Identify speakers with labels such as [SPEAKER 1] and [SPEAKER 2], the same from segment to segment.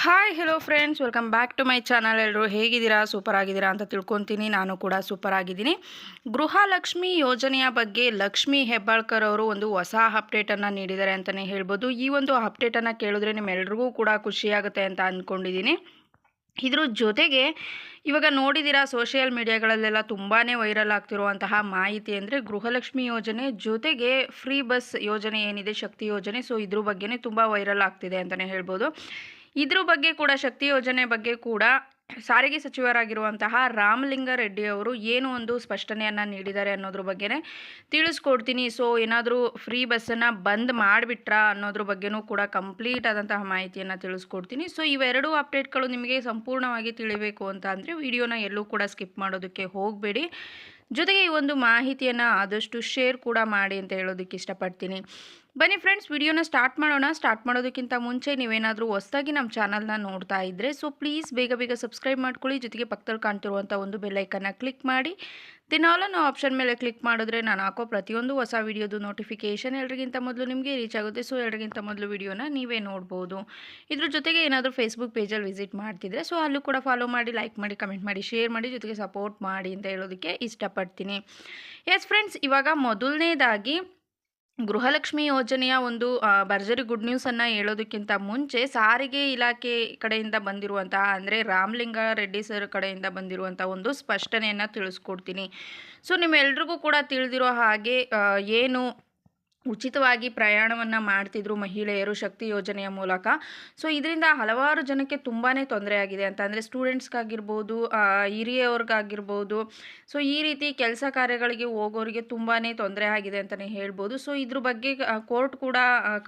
[SPEAKER 1] Hi hello friends welcome back to my channel ಎಲ್ಲರೂ ಹೇಗಿದ್ದೀರಾ? Super ಆಗಿದ್ದೀರಾ ಅಂತ ತಿಳ್ಕೊತೀನಿ. ನಾನು ಕೂಡ ಸೂಪರ್ ಆಗಿದ್ದೀನಿ. ಗೃಹಲಕ್ಷ್ಮಿ ಯೋಜನೆಯ ಬಗ್ಗೆ ಲಕ್ಷ್ಮಿ ಹೆಬ್ಬಾಳ್ಕರ್ ಅವರು ಒಂದು ಹೊಸ ಅಪ್ಡೇಟನ್ನು ನೀಡಿದ್ದಾರೆ ಅಂತಲೇ ಹೇಳ್ಬೋದು. ಈ ಒಂದು ಅಪ್ಡೇಟನ್ನು ಕೇಳಿದ್ರೆ ನಿಮ್ಮೆಲ್ರಿಗೂ ಕೂಡ ಖುಷಿಯಾಗುತ್ತೆ ಅಂತ ಅಂದ್ಕೊಂಡಿದ್ದೀನಿ ಇದ್ರ ಜೊತೆಗೆ ಇವಾಗ ನೋಡಿದ್ದೀರಾ ಸೋಷಿಯಲ್ ಮೀಡಿಯಾಗಳಲ್ಲೆಲ್ಲ ತುಂಬಾ ವೈರಲ್ ಆಗ್ತಿರುವಂತಹ ಮಾಹಿತಿ ಅಂದರೆ ಗೃಹಲಕ್ಷ್ಮಿ ಯೋಜನೆ ಜೊತೆಗೆ ಫ್ರೀ ಬಸ್ ಯೋಜನೆ ಏನಿದೆ, ಶಕ್ತಿ ಯೋಜನೆ. ಸೊ ಇದ್ರ ಬಗ್ಗೆನೇ ತುಂಬ ವೈರಲ್ ಆಗ್ತಿದೆ ಅಂತಲೇ ಹೇಳ್ಬೋದು. ಇದ್ರ ಬಗ್ಗೆ ಕೂಡ, ಶಕ್ತಿ ಯೋಜನೆ ಬಗ್ಗೆ ಕೂಡ ಸಾರಿಗೆ ಸಚಿವರಾಗಿರುವಂತಹ ರಾಮಲಿಂಗಾರೆಡ್ಡಿ ಅವರು ಏನು ಒಂದು ಸ್ಪಷ್ಟನೆಯನ್ನು ನೀಡಿದ್ದಾರೆ ಅನ್ನೋದ್ರ ಬಗ್ಗೆನೇ ತಿಳಿಸ್ಕೊಡ್ತೀನಿ. ಸೊ ಏನಾದರೂ ಫ್ರೀ ಬಸ್ಸನ್ನು ಬಂದ್ ಮಾಡಿಬಿಟ್ರಾ ಅನ್ನೋದ್ರ ಬಗ್ಗೆನೂ ಕೂಡ ಕಂಪ್ಲೀಟ್ ಆದಂತಹ ಮಾಹಿತಿಯನ್ನು ತಿಳಿಸ್ಕೊಡ್ತೀನಿ. ಸೊ ಇವೆರಡೂ ಅಪ್ಡೇಟ್ಗಳು ನಿಮಗೆ ಸಂಪೂರ್ಣವಾಗಿ ತಿಳಿಬೇಕು ಅಂತ ಅಂದರೆ ವಿಡಿಯೋನ ಎಲ್ಲೂ ಕೂಡ ಸ್ಕಿಪ್ ಮಾಡೋದಕ್ಕೆ ಹೋಗಬೇಡಿ. ಜೊತೆಗೆ ಈ ಒಂದು ಮಾಹಿತಿಯನ್ನು ಆದಷ್ಟು ಶೇರ್ ಕೂಡ ಮಾಡಿ ಅಂತ ಹೇಳೋದಕ್ಕೆ ಇಷ್ಟಪಡ್ತೀನಿ. ಬನ್ನಿ ಫ್ರೆಂಡ್ಸ್ ವಿಡಿಯೋನ ಸ್ಟಾರ್ಟ್ ಮಾಡೋಣ. ಸ್ಟಾರ್ಟ್ ಮಾಡೋದಕ್ಕಿಂತ ಮುಂಚೆ ನೀವೇನಾದರೂ ಹೊಸದಾಗಿ ನಮ್ಮ ಚಾನಲ್ನ ನೋಡ್ತಾ ಇದ್ದರೆ ಸೊ ಪ್ಲೀಸ್ ಬೇಗ ಬೇಗ ಸಬ್ಸ್ಕ್ರೈಬ್ ಮಾಡ್ಕೊಳ್ಳಿ. ಜೊತೆಗೆ ಪಕ್ಕದಲ್ಲಿ ಕಾಣ್ತಿರುವಂಥ ಒಂದು ಬೆಲ್ಲೈಕನ್ನ ಕ್ಲಿಕ್ ಮಾಡಿ. ದಿನಾಲ ನಾವು ಆಪ್ಷನ್ ಮೇಲೆ ಕ್ಲಿಕ್ ಮಾಡಿದ್ರೆ ನಾನು ಹಾಕೋ ಪ್ರತಿಯೊಂದು ಹೊಸ ವಿಡಿಯೋದು ನೋಟಿಫಿಕೇಷನ್ ಎಲ್ರಿಗಿಂತ ಮೊದಲು ನಿಮಗೆ ರೀಚ್ ಆಗುತ್ತೆ. ಸೊ ಎಲ್ರಿಗಿಂತ ಮೊದಲು ವಿಡಿಯೋನ ನೀವೇ ನೋಡ್ಬೋದು. ಇದ್ರ ಜೊತೆಗೆ ಏನಾದರೂ ಫೇಸ್ಬುಕ್ ಪೇಜಲ್ಲಿ ವಿಸಿಟ್ ಮಾಡ್ತಿದ್ರೆ ಸೊ ಅಲ್ಲೂ ಕೂಡ ಫಾಲೋ ಮಾಡಿ ಲೈಕ್ ಮಾಡಿ ಕಮೆಂಟ್ ಮಾಡಿ ಶೇರ್ ಮಾಡಿ, ಜೊತೆಗೆ ಸಪೋರ್ಟ್ ಮಾಡಿ ಅಂತ ಹೇಳೋದಕ್ಕೆ ಇಷ್ಟಪಡ್ತೀನಿ. ಎಸ್ ಫ್ರೆಂಡ್ಸ್ ಇವಾಗ ಮೊದಲನೇದಾಗಿ ಗೃಹಲಕ್ಷ್ಮಿ ಯೋಜನೆಯ ಒಂದು ಭರ್ಜರಿ ಗುಡ್ ನ್ಯೂಸನ್ನು ಹೇಳೋದಕ್ಕಿಂತ ಮುಂಚೆ ಸಾರಿಗೆ ಇಲಾಖೆ ಕಡೆಯಿಂದ ಬಂದಿರುವಂತಹ ಅಂದರೆ ರಾಮಲಿಂಗಾರೆಡ್ಡಿ ಸರ್ ಕಡೆಯಿಂದ ಬಂದಿರುವಂಥ ಒಂದು ಸ್ಪಷ್ಟನೆಯನ್ನು ತಿಳಿಸ್ಕೊಡ್ತೀನಿ. ಸೊ, ನಿಮ್ಮೆಲ್ರಿಗೂ ಕೂಡ ತಿಳಿದಿರೋ ಹಾಗೆ ಏನು ಉಚಿತವಾಗಿ ಪ್ರಯಾಣವನ್ನು ಮಾಡ್ತಿದ್ರು ಮಹಿಳೆಯರು ಶಕ್ತಿ ಯೋಜನೆಯ ಮೂಲಕ. ಸೊ ಇದರಿಂದ ಹಲವಾರು ಜನಕ್ಕೆ ತುಂಬಾ ತೊಂದರೆ ಆಗಿದೆ ಅಂತ ಅಂದರೆ ಸ್ಟೂಡೆಂಟ್ಸ್ಗಾಗಿರ್ಬೋದು ಹಿರಿಯವ್ರಿಗಾಗಿರ್ಬೋದು. ಸೊ ಈ ರೀತಿ ಕೆಲಸ ಕಾರ್ಯಗಳಿಗೆ ಹೋಗೋರಿಗೆ ತುಂಬಾ ತೊಂದರೆ ಆಗಿದೆ ಅಂತಲೇ ಹೇಳ್ಬೋದು. ಸೊ ಇದ್ರ ಬಗ್ಗೆ ಕೋರ್ಟ್ ಕೂಡ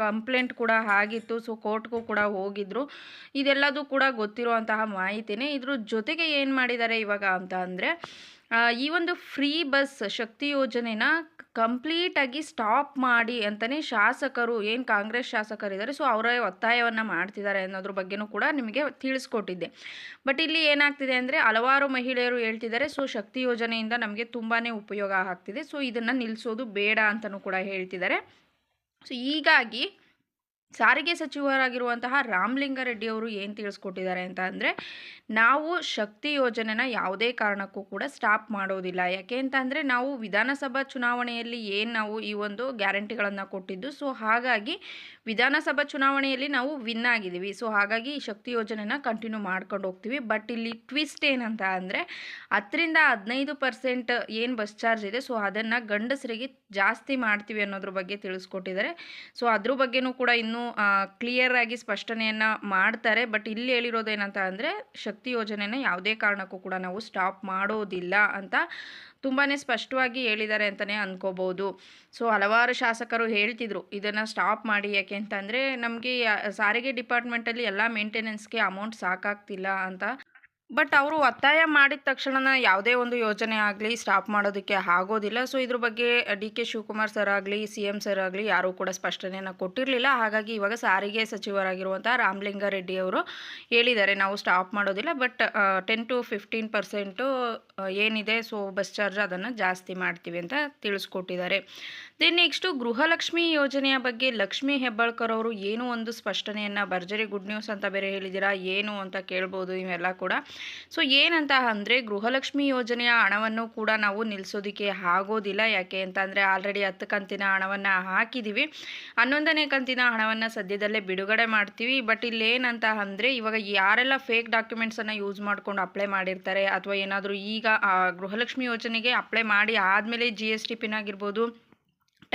[SPEAKER 1] ಕಂಪ್ಲೇಂಟ್ ಕೂಡ ಆಗಿತ್ತು. ಸೊ ಕೋರ್ಟ್ಗೂ ಕೂಡ ಹೋಗಿದ್ರು. ಇದೆಲ್ಲದೂ ಕೂಡ ಗೊತ್ತಿರುವಂತಹ ಮಾಹಿತಿನೇ. ಇದ್ರ ಜೊತೆಗೆ ಏನು ಮಾಡಿದ್ದಾರೆ ಇವಾಗ ಅಂತ ಅಂದರೆ ಈ ಒಂದು ಫ್ರೀ ಬಸ್ ಶಕ್ತಿ ಯೋಜನೆನ ಕಂಪ್ಲೀಟಾಗಿ ಸ್ಟಾಪ್ ಮಾಡಿ ಅಂತಲೇ ಶಾಸಕರು, ಏನು ಕಾಂಗ್ರೆಸ್ ಶಾಸಕರಿದ್ದಾರೆ, ಸೊ ಅವರ ಒತ್ತಾಯವನ್ನು ಮಾಡ್ತಿದ್ದಾರೆ ಅನ್ನೋದ್ರ ಬಗ್ಗೆನೂ ಕೂಡ ನಿಮಗೆ ತಿಳಿಸ್ಕೊಟ್ಟಿದ್ದೆ. ಬಟ್ ಇಲ್ಲಿ ಏನಾಗ್ತಿದೆ ಅಂದರೆ ಹಲವಾರು ಮಹಿಳೆಯರು ಹೇಳ್ತಿದ್ದಾರೆ, ಸೊ ಶಕ್ತಿ ಯೋಜನೆಯಿಂದ ನಮಗೆ ತುಂಬಾ ಉಪಯೋಗ ಆಗ್ತಿದೆ, ಸೊ ಇದನ್ನು ನಿಲ್ಲಿಸೋದು ಬೇಡ ಅಂತಲೂ ಕೂಡ ಹೇಳ್ತಿದ್ದಾರೆ. ಸೊ ಹೀಗಾಗಿ ಸಾರಿಗೆ ಸಚಿವರಾಗಿರುವಂತಹ ರಾಮಲಿಂಗಾರೆಡ್ಡಿ ಅವರು ಏನು ತಿಳಿಸ್ಕೊಟ್ಟಿದ್ದಾರೆ ಅಂತ ಅಂದರೆ, ನಾವು ಶಕ್ತಿ ಯೋಜನೆನ ಯಾವುದೇ ಕಾರಣಕ್ಕೂ ಕೂಡ ಸ್ಟಾಪ್ ಮಾಡೋದಿಲ್ಲ. ಯಾಕೆ ಅಂತ ಅಂದರೆ, ನಾವು ವಿಧಾನಸಭಾ ಚುನಾವಣೆಯಲ್ಲಿ ಏನು ನಾವು ಈ ಒಂದು ಗ್ಯಾರಂಟಿಗಳನ್ನು ಕೊಟ್ಟಿದ್ದು, ಸೊ ಹಾಗಾಗಿ ವಿಧಾನಸಭಾ ಚುನಾವಣೆಯಲ್ಲಿ ನಾವು ವಿನ್ ಆಗಿದ್ದೀವಿ. ಸೊ ಹಾಗಾಗಿ ಈ ಶಕ್ತಿ ಯೋಜನೆನ ಕಂಟಿನ್ಯೂ ಮಾಡ್ಕೊಂಡು ಹೋಗ್ತೀವಿ. ಬಟ್ ಇಲ್ಲಿ ಟ್ವಿಸ್ಟ್ ಏನಂತ ಅಂದರೆ, ಹತ್ತರಿಂದ ಹದಿನೈದು ಪರ್ಸೆಂಟ್ ಏನು ಬಸ್ ಚಾರ್ಜ್ ಇದೆ, ಸೊ ಅದನ್ನು ಗಂಡಸರಿಗೆ ಜಾಸ್ತಿ ಮಾಡ್ತೀವಿ ಅನ್ನೋದ್ರ ಬಗ್ಗೆ ತಿಳಿಸ್ಕೊಟ್ಟಿದ್ದಾರೆ. ಸೊ ಅದ್ರ ಬಗ್ಗೆನೂ ಕೂಡ ಇನ್ನೂ ಕ್ಲಿಯರ್ ಆಗಿ ಸ್ಪಷ್ಟನೆಯನ್ನು ಮಾಡ್ತಾರೆ. ಬಟ್ ಇಲ್ಲಿ ಹೇಳಿರೋದು ಏನಂತ ಅಂದರೆ, ಶಕ್ತಿ ಯೋಜನೆನ ಯಾವುದೇ ಕಾರಣಕ್ಕೂ ಕೂಡ ನಾವು ಸ್ಟಾಪ್ ಮಾಡೋದಿಲ್ಲ ಅಂತ ತುಂಬಾ ಸ್ಪಷ್ಟವಾಗಿ ಹೇಳಿದ್ದಾರೆ ಅಂತಲೇ ಅಂದ್ಕೋಬೋದು ಸೊ ಹಲವಾರು ಶಾಸಕರು ಹೇಳ್ತಿದ್ರು, ಇದನ್ನು ಸ್ಟಾಪ್ ಮಾಡಿ ಯಾಕೆ ಅಂತಂದರೆ ನಮಗೆ ಸಾರಿಗೆ ಡಿಪಾರ್ಟ್ಮೆಂಟಲ್ಲಿ ಎಲ್ಲ ಮೇಂಟೆನೆನ್ಸ್ಗೆ ಅಮೌಂಟ್ ಸಾಕಾಗ್ತಿಲ್ಲ ಅಂತ. ಬಟ್ ಅವರು ಒತ್ತಾಯ ಮಾಡಿದ ತಕ್ಷಣ ಯಾವುದೇ ಒಂದು ಯೋಜನೆ ಆಗಲಿ ಸ್ಟಾಪ್ ಮಾಡೋದಕ್ಕೆ ಆಗೋದಿಲ್ಲ. ಸೊ ಇದ್ರ ಬಗ್ಗೆ ಡಿ ಕೆ ಶಿವಕುಮಾರ್ ಸರ್ ಆಗಲಿ, ಸಿ ಎಂ ಸರ್ ಆಗಲಿ ಯಾರೂ ಕೂಡ ಸ್ಪಷ್ಟನೆಯನ್ನು ಕೊಟ್ಟಿರಲಿಲ್ಲ. ಹಾಗಾಗಿ ಇವಾಗ ಸಾರಿಗೆ ಸಚಿವರಾಗಿರುವಂಥ ರಾಮಲಿಂಗಾರೆಡ್ಡಿ ಅವರು ಹೇಳಿದ್ದಾರೆ, ನಾವು ಸ್ಟಾಪ್ ಮಾಡೋದಿಲ್ಲ. But ten to fifteen percent ಏನಿದೆ ಸೊ ಬಸ್ ಚಾರ್ಜ್ ಅದನ್ನು ಜಾಸ್ತಿ ಮಾಡ್ತೀವಿ ಅಂತ ತಿಳಿಸ್ಕೊಟ್ಟಿದ್ದಾರೆ. ದೆನ್ ನೆಕ್ಸ್ಟು ಗೃಹಲಕ್ಷ್ಮಿ ಯೋಜನೆಯ ಬಗ್ಗೆ ಲಕ್ಷ್ಮೀ ಹೆಬ್ಬಾಳ್ಕರ್ ಅವರು ಏನು ಒಂದು ಸ್ಪಷ್ಟನೆಯನ್ನು ಭರ್ಜರಿ ಗುಡ್ ನ್ಯೂಸ್ ಅಂತ ಬೇರೆ ಹೇಳಿದ್ದೀರಾ, ಏನು ಅಂತ ಕೇಳ್ಬೋದು, ಇವೆಲ್ಲ ಕೂಡ ಸೊ ಏನಂತ ಅಂದರೆ ಗೃಹಲಕ್ಷ್ಮಿ ಯೋಜನೆಯ ಹಣವನ್ನು ಕೂಡ ನಾವು ನಿಲ್ಲಿಸೋದಕ್ಕೆ ಆಗೋದಿಲ್ಲ. ಯಾಕೆ ಅಂತ ಅಂದರೆ ಆಲ್ರೆಡಿ ಹತ್ತು ಕಂತಿನ ಹಣವನ್ನು ಹಾಕಿದ್ದೀವಿ ಹನ್ನೊಂದನೇ ಕಂತಿನ ಹಣವನ್ನು ಸದ್ಯದಲ್ಲೇ ಬಿಡುಗಡೆ ಮಾಡ್ತೀವಿ. ಬಟ್ ಇಲ್ಲೇನಂತ ಅಂದರೆ ಇವಾಗ ಯಾರೆಲ್ಲ ಫೇಕ್ ಡಾಕ್ಯುಮೆಂಟ್ಸನ್ನು ಯೂಸ್ ಮಾಡ್ಕೊಂಡು ಅಪ್ಲೈ ಮಾಡಿರ್ತಾರೆ, ಅಥವಾ ಏನಾದರೂ ಈಗ ಗೃಹಲಕ್ಷ್ಮಿ ಯೋಜನೆಗೆ ಅಪ್ಲೈ ಮಾಡಿ ಆದಮೇಲೆ ಜಿ ಎಸ್ ಟಿ ಪಿನ್ ಆಗಿರ್ಬೋದು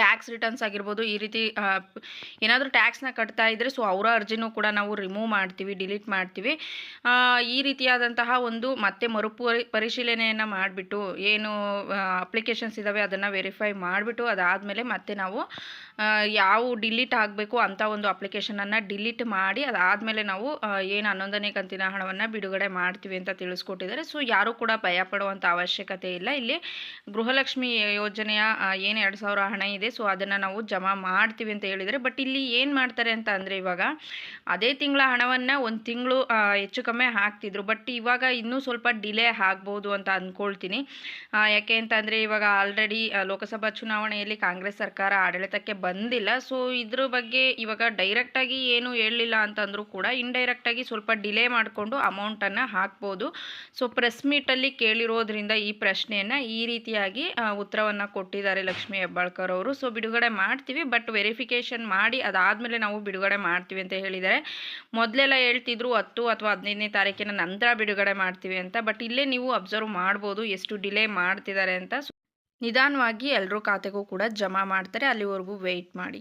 [SPEAKER 1] ಟ್ಯಾಕ್ಸ್ ರಿಟರ್ನ್ಸ್ ಆಗಿರ್ಬೋದು, ಈ ರೀತಿ ಏನಾದರೂ ಟ್ಯಾಕ್ಸ್ನ ಕಟ್ತಾ ಇದ್ದರೆ ಸೊ ಅವರ ಅರ್ಜಿನೂ ಕೂಡ ನಾವು ರಿಮೂವ್ ಮಾಡ್ತೀವಿ ಡಿಲೀಟ್ ಮಾಡ್ತೀವಿ. ಈ ರೀತಿಯಾದಂತಹ ಒಂದು ಮತ್ತೆ ಮರುಪರಿ, ಪರಿಶೀಲನೆಯನ್ನು ಮಾಡಿಬಿಟ್ಟು, ಏನು ಅಪ್ಲಿಕೇಶನ್ಸ್ ಇದ್ದಾವೆ ಅದನ್ನು ವೆರಿಫೈ ಮಾಡಿಬಿಟ್ಟು, ಅದಾದಮೇಲೆ ಮತ್ತೆ ನಾವು ಯಾವ ಡಿಲೀಟ್ ಆಗಬೇಕು ಅಂತ ಒಂದು ಅಪ್ಲಿಕೇಶನನ್ನು ಡಿಲೀಟ್ ಮಾಡಿ, ಅದಾದಮೇಲೆ ನಾವು ಏನು ಹನ್ನೊಂದನೇ ಕಂತಿನ ಹಣವನ್ನು ಬಿಡುಗಡೆ ಮಾಡ್ತೀವಿ ಅಂತ ತಿಳಿಸ್ಕೊಟ್ಟಿದ್ದಾರೆ. ಸೊ ಯಾರೂ ಕೂಡ ಭಯ ಪಡುವಂಥ ಅವಶ್ಯಕತೆ ಇಲ್ಲ. ಇಲ್ಲಿ ಗೃಹಲಕ್ಷ್ಮಿ ಯೋಜನೆಯ ಏನು ಎರಡು ಸಾವಿರ ಹಣ ಇದೆ ಇದೆ. ಸೊ ಅದನ್ನು ನಾವು ಜಮಾ ಮಾಡ್ತೀವಿ ಅಂತ ಹೇಳಿದರೆ ಬಟ್ ಇಲ್ಲಿ ಏನು ಮಾಡ್ತಾರೆ ಅಂತ ಅಂದರೆ ಇವಾಗ ಅದೇ ತಿಂಗಳ ಹಣವನ್ನು ಒಂದು ತಿಂಗಳು ಹೆಚ್ಚು ಕಮ್ಮಿ ಹಾಕ್ತಿದ್ರು. ಬಟ್ ಇವಾಗ ಇನ್ನೂ ಸ್ವಲ್ಪ ಡಿಲೇ ಆಗ್ಬೋದು ಅಂತ ಅಂದ್ಕೊಳ್ತೀನಿ ಯಾಕೆ ಯಾಕೆ ಅಂತಂದರೆ ಇವಾಗ ಆಲ್ರೆಡಿ ಲೋಕಸಭಾ ಚುನಾವಣೆಯಲ್ಲಿ ಕಾಂಗ್ರೆಸ್ ಸರ್ಕಾರ ಆಡಳಿತಕ್ಕೆ ಬಂದಿಲ್ಲ. ಸೊ ಇದ್ರ ಬಗ್ಗೆ ಇವಾಗ ಡೈರೆಕ್ಟಾಗಿ ಏನು ಹೇಳಲಿಲ್ಲ ಅಂತಂದರೂ ಕೂಡ ಇಂಡೈರೆಕ್ಟಾಗಿ ಸ್ವಲ್ಪ ಡಿಲೇ ಮಾಡಿಕೊಂಡು ಅಮೌಂಟನ್ನು ಹಾಕ್ಬೋದು. ಸೊ ಪ್ರೆಸ್ ಮೀಟಲ್ಲಿ ಕೇಳಿರೋದ್ರಿಂದ ಈ ಪ್ರಶ್ನೆಯನ್ನು ಈ ರೀತಿಯಾಗಿ ಉತ್ತರವನ್ನು ಕೊಟ್ಟಿದ್ದಾರೆ ಲಕ್ಷ್ಮೀ ಹೆಬ್ಬಾಳ್ಕರ್ ಅವರು. ಸೊ ಬಿಡುಗಡೆ ಮಾಡ್ತೀವಿ, ಬಟ್ ವೆರಿಫಿಕೇಷನ್ ಮಾಡಿ ಅದಾದಮೇಲೆ ನಾವು ಬಿಡುಗಡೆ ಮಾಡ್ತೀವಿ ಅಂತ ಹೇಳಿದ್ದಾರೆ. ಮೊದಲೆಲ್ಲ ಹೇಳ್ತಿದ್ರು ಹತ್ತು ಅಥವಾ ಹದಿನೈದನೇ ತಾರೀಕಿನ ನಂತರ ಬಿಡುಗಡೆ ಮಾಡ್ತೀವಿ ಅಂತ, ಬಟ್ ಇಲ್ಲೇ ನೀವು ಅಬ್ಸರ್ವ್ ಮಾಡ್ಬೋದು ಎಷ್ಟು ಡಿಲೇ ಮಾಡ್ತಿದ್ದಾರೆ ಅಂತ. ನಿಧಾನವಾಗಿ ಎಲ್ಲರೂ ಖಾತೆಗೂ ಕೂಡ ಜಮಾ ಮಾಡ್ತಾರೆ, ಅಲ್ಲಿವರೆಗೂ ವೆಯ್ಟ್ ಮಾಡಿ.